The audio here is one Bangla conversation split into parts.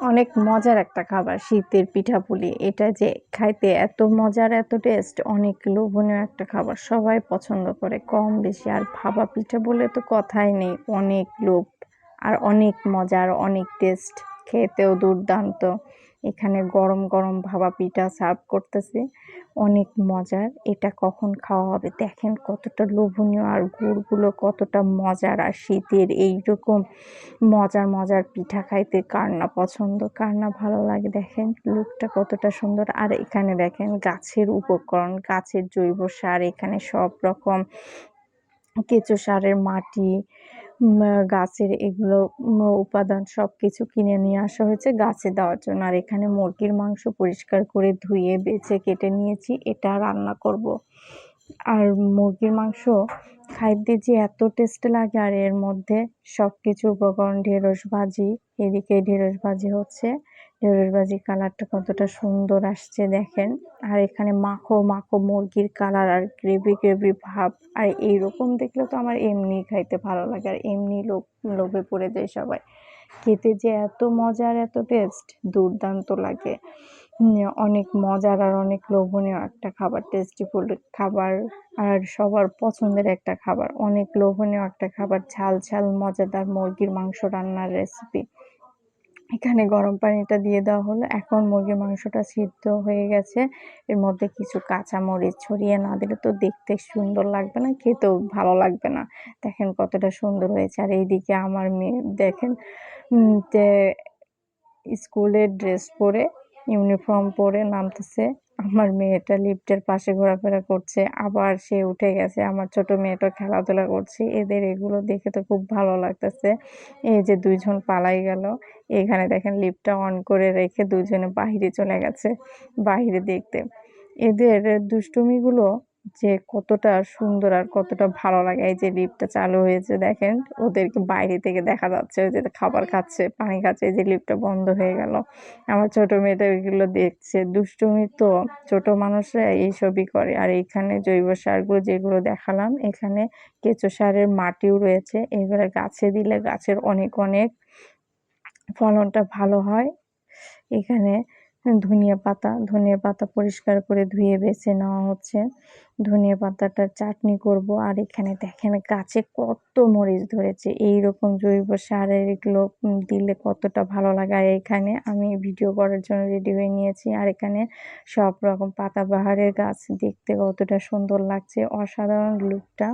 অনেক মজার একটা খাবার, শীতের পিঠাপুলি। এটা যে খাইতে এত মজার, এত টেস্ট অনেক লোভনীয় একটা খাবার। সবাই পছন্দ করে কম বেশি। আর ভাবা পিঠা বলে তো কথাই নেই। অনেক লোভ আর অনেক মজার, অনেক টেস্ট খেতেও দুর্দান্ত। এখানে গরম গরম ভাবা পিঠা সার্ভ করতেছে। অনেক মজার। এটা কখন খাওয়া হবে? দেখেন কতটা লোভনীয় আর গুড়গুলো কতটা মজার আর শীতের এইরকম মজার মজার পিঠা খাইতে কার না পছন্দ, কার না ভালো লাগে। দেখেন লুকটা কতটা সুন্দর। আর এখানে দেখেন গাছের উপকরণ, গাছের জৈব সার, এখানে সব রকম কেঁচো সারের মাটি গাছের এগুলো উপাদান সব কিছু কিনে নিয়ে আসা হয়েছে গাছে দেওয়ার জন্য। আর এখানে মুরগির মাংস পরিষ্কার করে ধুয়ে, বেছে, কেটে নিয়েছি, এটা রান্না করব। আর মুরগির মাংস খাইতে যে এত টেস্ট লাগে, আর এর মধ্যে সব কিছু উপকরণ, ঢেঁড়স ভাজি, এদিকে ঢেঁড়স ভাজি হচ্ছে। ভাজি কালারটা কতটা সুন্দর আসছে দেখেন। আর এখানে মাখো মাখো মুরগির কালার আর গ্রেভি গ্রেভি ভাব। আর এইরকম দেখলে তো আমার এমনি খাইতে ভালো লাগে। আর এমনি লোভ, লোভে পড়ে যায় সবাই। খেতে যে এত মজার, এত টেস্ট দুর্দান্ত লাগে। অনেক মজার আর অনেক লোভনীয় একটা খাবার টেস্টি ফুল খাবার। আর সবার পছন্দের একটা খাবার। অনেক লোভনীয় একটা খাবার, ঝাল ঝাল, মজাদার মুরগির মাংস রান্নার রেসিপি এখানে গরম পানিটা দিয়ে দেওয়া হলো। এখন মুরগির মাংসটা সিদ্ধ হয়ে গেছে। এর মধ্যে কিছু কাঁচা মরিচ ছড়িয়ে না দিলে তো দেখতে সুন্দর লাগবে না, খেতেও ভালো লাগবে না। দেখেন কতটা সুন্দর হয়েছে। আর এইদিকে আমার মেয়ে দেখেন যে স্কুলের ড্রেস পরে, ইউনিফর্ম পরে নামতেছে। আমার মেয়েটা লিফটের পাশে ঘোরাফেরা করছে, আবার সে উঠে গেছে। আমার ছোট মেয়েটা খেলাধুলা করছে। এদের এগুলো দেখে তো খুব ভালো লাগতেছে। এই যে দুইজন পালাই গেল। এখানে দেখেন লিফটটা অন করে রেখে দুজনে বাহিরে চলে গেছে। বাহিরে দেখতে। এদের দুষ্টুমিগুলো যে কতটা সুন্দর আর কতটা ভালো লাগে। এই যে লিফটটা চালু হয়েছে দেখেন, ওদেরকে বাইরে থেকে দেখা যাচ্ছে যে খাবার খাচ্ছে, পানি খাচ্ছে, এই যে লিফটটা বন্ধ হয়ে গেল। আমার ছোট মেয়েটা ওইগুলো দেখছে। দুষ্টুমি তো ছোট মানুষরা এইসবই করে। আর এইখানে জৈব সারগুলো যেগুলো দেখালাম, এখানে কেঁচো সারের মাটিও রয়েছে। এগুলো গাছে দিলে গাছের অনেক অনেক ফলনটা ভালো হয়। এখানে ধনিয়া পাতা ধনিয়া পাতা পরিষ্কার করে ধুয়ে বেছে নেওয়া হচ্ছে। ধনিয়া পাতাটার চাটনি করব। আর এখানে দেখেন গাছে কত মরিচ ধরেছে। এই রকম জৈব সারের এগুলো দিলে কতটা ভালো লাগে। আর এখানে আমি ভিডিও করার জন্য রেডি হয়ে নিয়েছি। আর এখানে সব রকম পাতাবাহারের গাছ দেখতে কতটা সুন্দর লাগছে। অসাধারণ লুকটা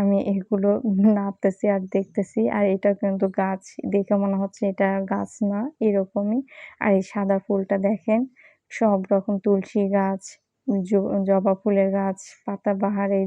আমি এগুলো নাড়তেছি আর দেখতেছি। আর এটা কিন্তু গাছ দেখে মনে হচ্ছে এটা গাছ না, এরকমই। আর এই সাদা ফুলটা দেখেন, সব রকম তুলসী গাছ জবা ফুলের গাছ পাতাবাহার এই